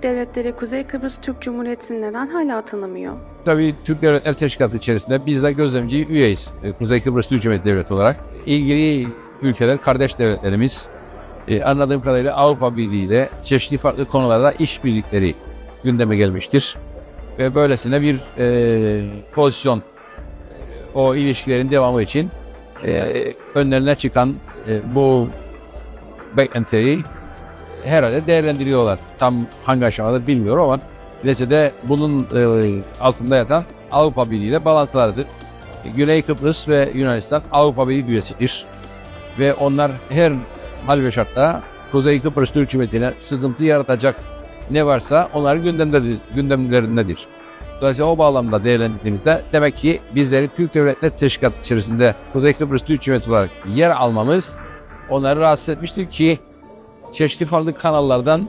Türk devletleri Kuzey Kıbrıs Türk Cumhuriyeti'ni neden hala tanımıyor? Tabii Türk Devletler Teşkilatı içerisinde biz de gözlemci üyeyiz. E, Kuzey Kıbrıs Türk Cumhuriyeti Devleti olarak. İlgili ülkeler, kardeş devletlerimiz e, anladığım kadarıyla Avrupa Birliği ile çeşitli farklı konularda işbirlikleri gündeme gelmiştir. Ve böylesine bir e, pozisyon o ilişkilerin devamı için e, önlerine çıkan e, bu beklentiyi herhalde değerlendiriyorlar. Tam hangi aşamada bilmiyorum ama neticede bunun e, altında yatan Avrupa Birliği ile bağlantılardır. Güney Kıbrıs ve Yunanistan Avrupa Birliği üyesidir. Ve onlar her hal ve şartta Kuzey Kıbrıs Türk Cumhuriyeti'ne sıkıntı yaratacak ne varsa onların gündemdedir, gündemlerindedir. Dolayısıyla o bağlamda değerlendirdiğimizde demek ki bizleri Türk Devletler Teşkilatı içerisinde Kuzey Kıbrıs Türk Cumhuriyeti olarak yer almamız onları rahatsız etmiştir ki çeşitli farklı kanallardan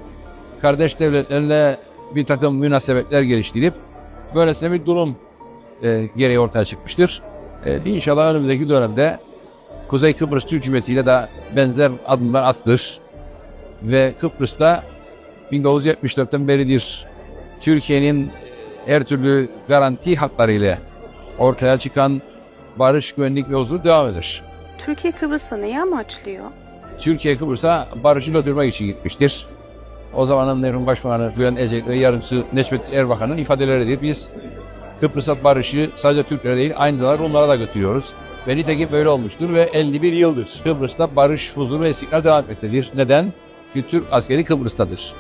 kardeş devletlerle bir takım münasebetler geliştirip böylesine bir durum e, gereği ortaya çıkmıştır. E, inşallah önümüzdeki dönemde Kuzey Kıbrıs Türk Cumhuriyeti ile de benzer adımlar atılır. Ve Kıbrıs'ta 1974'ten beridir Türkiye'nin her türlü garanti haklarıyla ortaya çıkan barış, güvenlik ve huzur devam eder. Türkiye Kıbrıs'ta neyi amaçlıyor? Türkiye Kıbrıs'a barışı götürmek için gitmiştir. O zamanın merhum başbakanı Bülent Ecek ve yardımcısı Necmettin Erbakan'ın ifadeleridir. Biz Kıbrıs'a barışı sadece Türklere değil aynı zamanda Rumlara da götürüyoruz. Ve nitekim böyle olmuştur ve 51 yıldır Kıbrıs'ta barış, huzur ve istikrar devam etmektedir. Neden? Çünkü Türk askeri Kıbrıs'tadır.